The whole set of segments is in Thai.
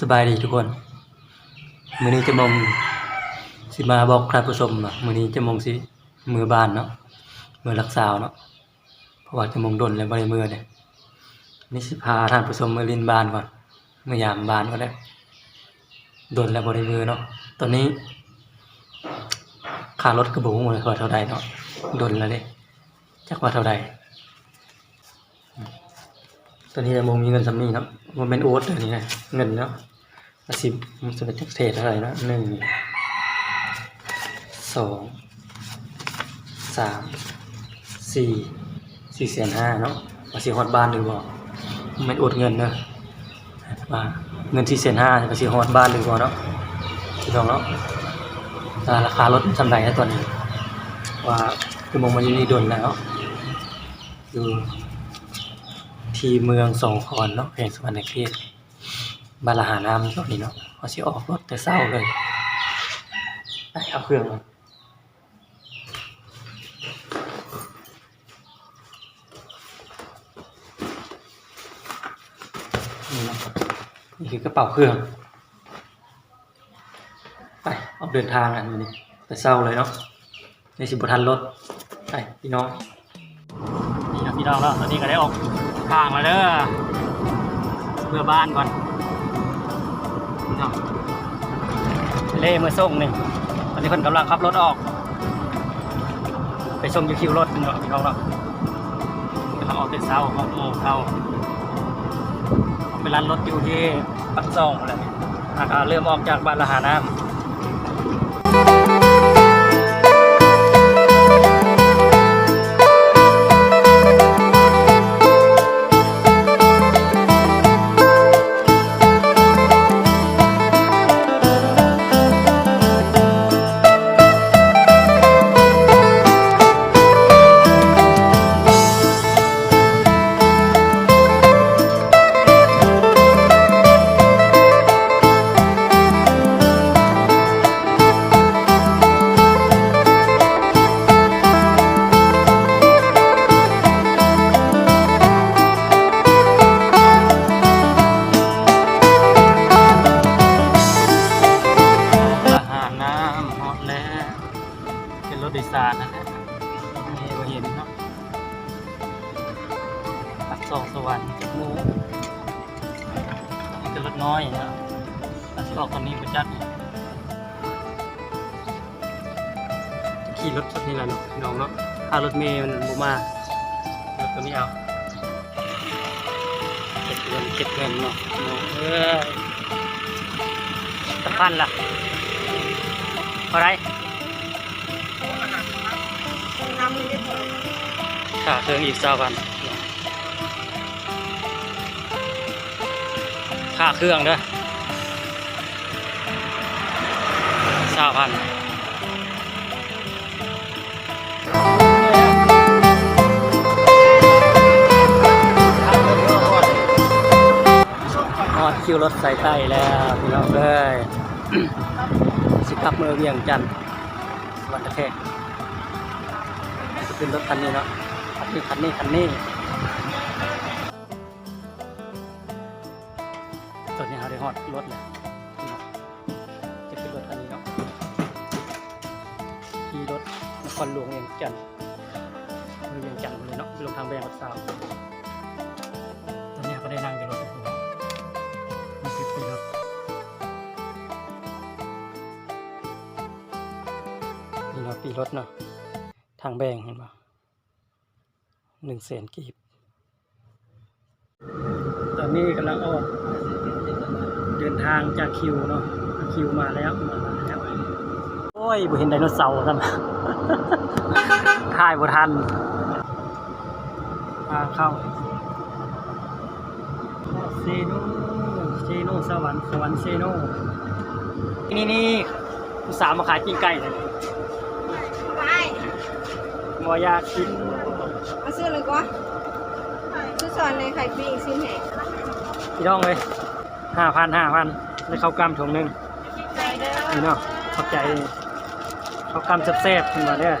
สบายดีทุกคนมือนี้จะมองสิมาบอกท่านผู้ชมว่ามื้อนี้จะมองสิมือบ้านเนาะมือรักษาเนาะเพราะว่าจะมองดนแล้วบ่ได้มือเนี่ยนี่สิพาท่านผู้ชมมาลินบ้านก่อนมายามบ้านก็ได้ดนแล้วบ่ได้มือเนาะตอนนี้ค่ารถกระบุงเลยว่าเท่าใดเนาะดนแล้วเด้จักว่าเท่าใด ตอนนี้โมมีเงินสำนีเนาะมันเป็นโอ๊ตอันนี้ไงเงินเนาะอาสิบมันจะเป็นเศษเท่าไหร่นะหนึ่งสองสามสี่สี่แสนห้าเนาะอาสิฮอดบ้านหรือบ่มันเป็นโอ๊ตเงินเนาะว่าเงินสี่แสนห้าอาสิฮอดบ้านหรือบ่เนาะพี่น้องเนาะราคารถสำไรนะตอนนี้ ว่าคือมองมันยู่นี่ดนแล้วเนาะอยู่ ที่เมืองสองคอนเนาะแห่งสวรรณเขตบาลหาน้ำตอนนี้เนาะเขาสิออกรถแต่เศร้าเลยไปเอาเครื่องมานี่เนาะนี่คือกระเป๋าเครื่อง ไปออกเดินทางอันนี้แต่เศร้าเลยเนาะในสิบทันรถไปพี่น้องนี่นะพี่น้องแล้วตอนนี้ก็ได้ออก ทางแล้วเด้อเพื่อบ้านก่อนพี่เล่มือส่งหนึ่งตอนนี้เพิ่นกำลังขับรถออก ไปส่งยูคิวรถเนาะพี่น้องเนาะกำลังออกแต่เช้าหกโมงเช้าไปร้านรถอยู่ที่ปักซองอะไรอากาเริ่มออกจากบ้านละหาน้ำ รถโดยสารนั่นแหละนี่เราเห็นเนาะปักซองสวรรค์จากหมูนี่เป็นรถน้อยนะปักซองตอนนี้เป็นจัดขี่รถคันนี้แหละเนาะพี่น้องเนาะถ้ารถเมย์มันบูมารถตัวนี้เอาเก็บเงินเก็บเงินเนาะพี่น้องเอ้ยตะพันล่ะเท่าไหร ค่าเครื่องอีกสามพันค่าเครื่องเด้อสาพันนอดคิวรถสายใต้แล้วพี่น้องเอ้ยสิกลับเมือเวียงจันทน์วรรค์เขตจะขึ้นรถคันนี้เนาะ คันนี้คันนี้คันนี้ตอนนี้เราได้ฮอดรถแล้วเนาะจะขึ้นรถคันนี้เนาะขี่รถนครหลวงเวียงจันทน์เมืองเวียงจันทน์เลยเนาะลงทางแบงรักษาตอนนี้ก็ได้นั่งอยู่รถหัวมาสิบปีรถนี่เนาะปีรถเนาะทางแบงเห็นปะ หนึ่งแสนกีบ ตอนนี้กำลังออก เดินทางจากคิวเนาะคิวมาแล้วมาแล้วโอ้ยบ่เห็นไดโนเสาร์ซ้ำถ่ายบ่ทันพาเข้าเซโนเซโนสวรรค์สวรรค์เซโนนี่นี่อุตสาห์มาขายกิ้งไก่เลยไปหมอยากกิน เอาซื้อเลยก็ซื้อซอนในไข่ปิ้งซื้อแหงพี่น้องเลยห้าพันห้าพันได้ข้าวกล้ำถุงหนึ่งใจเด้อนี่เนาะขอบใจข้าวกล้ำแซ่บๆขึ้นมาเนี่ย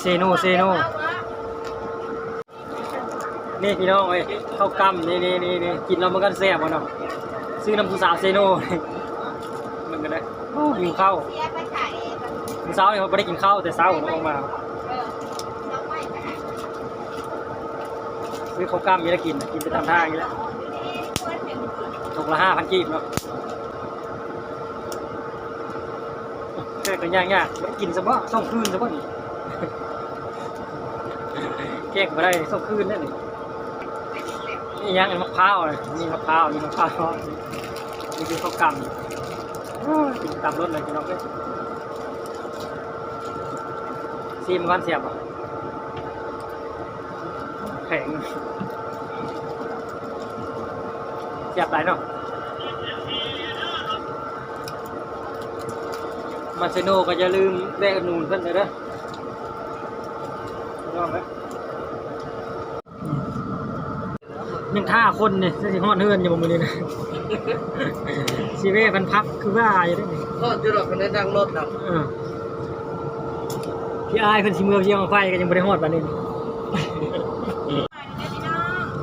เซโนเซโนนี่พี่น้องเอ้ยข้าวกล้ำนี่นี่นี่นี่กินแล้วมันก็แซ่บวะเนาะซื้อน้ำผู้สาวเซโน่มันก็ได้โอ้หิวข้าวเสียไปขายเองมื้อเช้าเนี่ยไม่ได้กินข้าวแต่เช้าผมออกมา เออน้องไม่ไปขาย ซื้อข้าวกล้ามมีแล้วกินกินไปตามทางอย่างนี้แหล้วถกละห้าพันกีบเนาะแค่ก็ยากยากไม่กินซะบ่ส่งคืนซะบ่นี่แก้กไม่ได้ส่งคืนนั่นนี่นี่ยังมะพร้าวเลยนี่มะพร้าวนี่มะพร้าวนี่คือข้าวกล้ำโอ้ยกินตามรถเลยพี่น้องเอ้ยซีมกันเสียบอะแข็ง เสียบไหลายเนาะมาเซโนก็อย่าลืมแวะอุดหนูนเพิ่นเลยเด้อพี่น้องเอ้ยยังท่าคนเนี่ยสิฮอดเฮือนอยู่บ่มื้อนี้นะสิเว้มันพับคือว่าอยู่เด้อนี่ก็จุดเราคนได้ดังรถดังเออพี่อายเพิ่นสิเมือเพียงไฟก็ยังบ่ได้ฮอดบัดนี้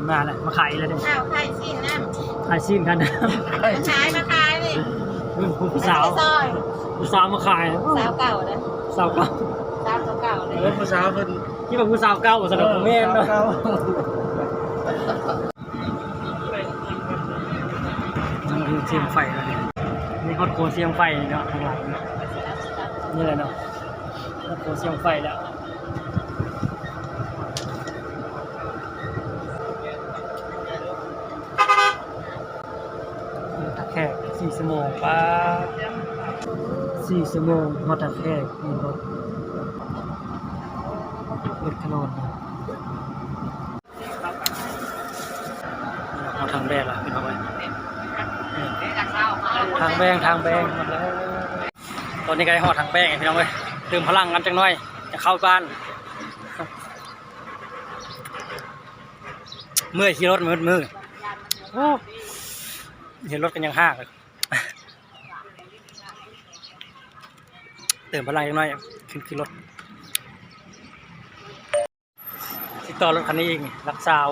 มาแล้วมาขายแล้วเด้อข้าวไข่ชิ้นน้ ขายชิ้นกันำมาขายมาขายเลยผู้สาวซอยผู้สาวมาขายสาวเก่าเลยสาวเก่าสาวเก่าเลยรถภาษาเพิ่นที่ว่าผู้สาวเก่าสำหรับผมแม่นเนาะมันคือเสียงไฟแล้วเนี่ยนี่ฮอตโคเสียงไฟเนาะข้างหลังเนี่ยนี่แหละเนาะฮอตโคเสียงไฟแล้ว ตะแคกสี่ชั่วโมงป้าสี่ชั่วโมงฮอดตะแคกมีรถรถขนนนะเอาทางแบกละพี่น้องไปทางแบงทางแบงหมดแล้วตอนนี้ก็ได้หอดทางแบงไงพี่น้องเว้ยเติมพลังกันจังหน่อย จะเข้าบ้านเมื่อยขี่รถมืดมือโอ้ เห็นรถกันยังห้ากเลยเติมพลังยังน้อยขึ้นขึ้นรถติดต่อรถคันนี้เองรักซาว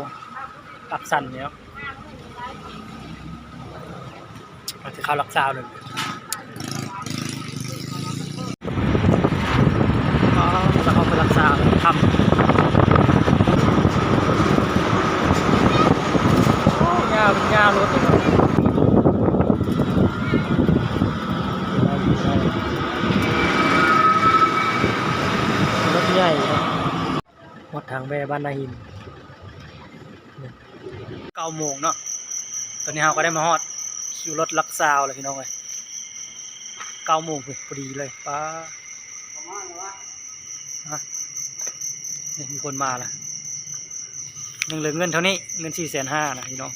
รักสันเนี่ยเราจะเข้ารักซาวเลยอ๋อจะเข้าไปรักซาวทำโอ้ยาวเป็นยาวรถเลย รถใหญ่ครับหมดทาง แม่บ้านนาหินเก้าโมงเนาะตอนนี้เราก็ได้มาฮอดคิวรถลักซาวเลยพี่น้องเลยเก้าโมงพอดีเลยป้าเนี่ยมีคนมาละยังเหลือเงินเท่านี้เงินสี่แสนห้านะพี่น้อง